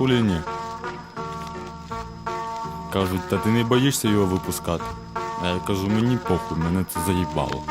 хулі ні. Кажуть, та ти не боїшся його випускати. А я кажу, мені похуй, мене це заїбало.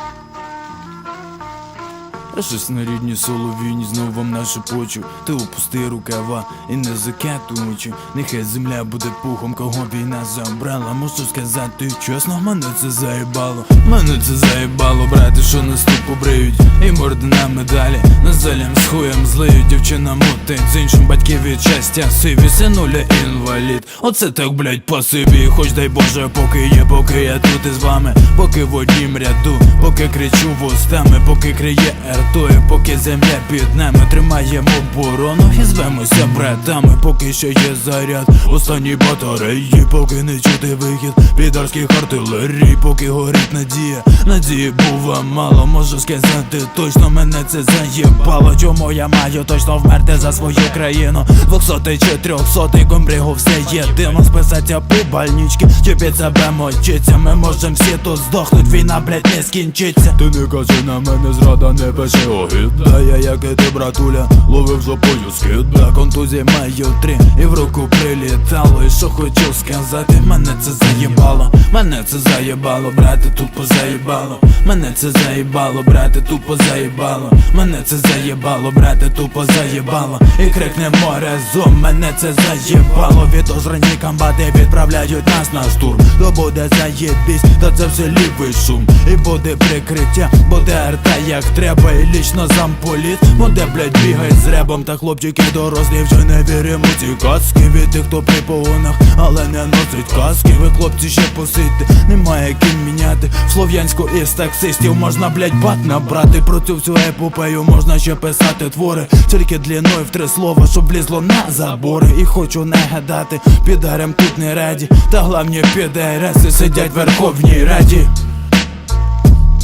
Щось на рідній соловіні знов вам нашепочу. Ти опусти рукава і не закатуй очі Нехай земля буде пухом, кого війна забрала. Можу сказати чесно, мене це заїбало. Мене це заїбало, брати, що нас тут побриють. І морди на медалі На залям з хуєм злиють. Дівчина мутить з іншим батьків від щастя Сиві. Синуля інвалід. Оце так, блять, по собі. Хоч дай Боже, поки є, поки я тут із вами. Поки в однім ряду, поки кричу вустами, поки криє ертою, поки земля під нами тримаємо оборону. І звемося братами, поки що є заряд. Останній батареї, поки не чути вихід. Підарських артилерій, поки горить надія, надії бува мало, можу сказати точно мене це заєбало. Чому я маю точно вмерти за свою країну? Двохсотий чи трьохсотий комбригу все єдино Списаться по больнички, чи під себе мочиться. Ми можем всі тут здохнуть, війна, блять, не скінчиться. Ти не кажи на мене зрада, не пиши огид Да я як і ти, братуля, ловив жопою скид. Да контузії маю три, і в руку прилітало. І що хочу сказати, мене це заєбало Мене це заєбало, брате, тупо заєбало Мене це заєбало, брате, тупо заєбало Мене це заєбало, брате, тупо заєбало І крикнемо разом, мене це заєбало Від озрані комбати відправляють нас на штурм. То буде заєбісь, та це все лівий шум. І буде прикриття, буде арта як треба І лічно замполіт. Буде, блять, бігать з ребом Та хлопчики дорослі вже не віримо. Ці казки Від тих, хто при погонах, але не носить каски. Ви хлопці ще посидьте, немає ким міняти. В Слов'янську із таксистів можна, блять, бат набрати. Про цю всю епопею можна ще писати твори. Тільки дліною в три слова, щоб влізло на забори. І хочу нагадати, підарям тут не раді Та главні підареси сидять в Верховній Раді.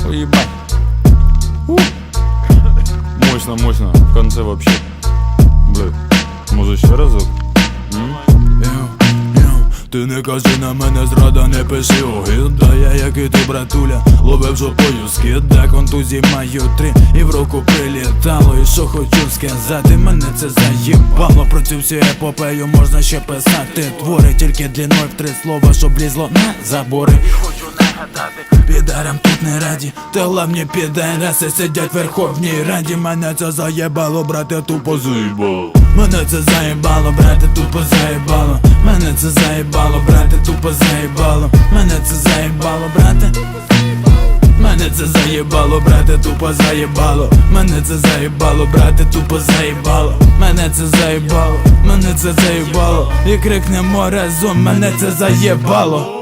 Уебать. Мощно, мощно. В конце вообще. Блядь. может еще разок? Ти не кажи на мене зрада, не пиши огид Да я як і ти, братуля, ловив жопою скид. Да контузії маю три, і в руку прилітало. І що хочу сказати, мене це заїбало. Про цю всю епопею можна ще писати. Твори тільки дліною в три слова, щоб лізло на забори. Хочу нагадати, підарам тут не раді. Та главні підараси сидять в Верховній Раді. Мене це заєбало, брате, тупо заїбало. Мене це заєбало, брате, тупо заєбало. Мене це заїбало, брате, тупо заїбало, Мене це заїбало, брате. Мене це заїбало, брате, тупо заїбало, Мене це заїбало, брате, тупо заїбало, Мене це заїбало, мене це заїбало, І крикнемо разом, мене це заєбало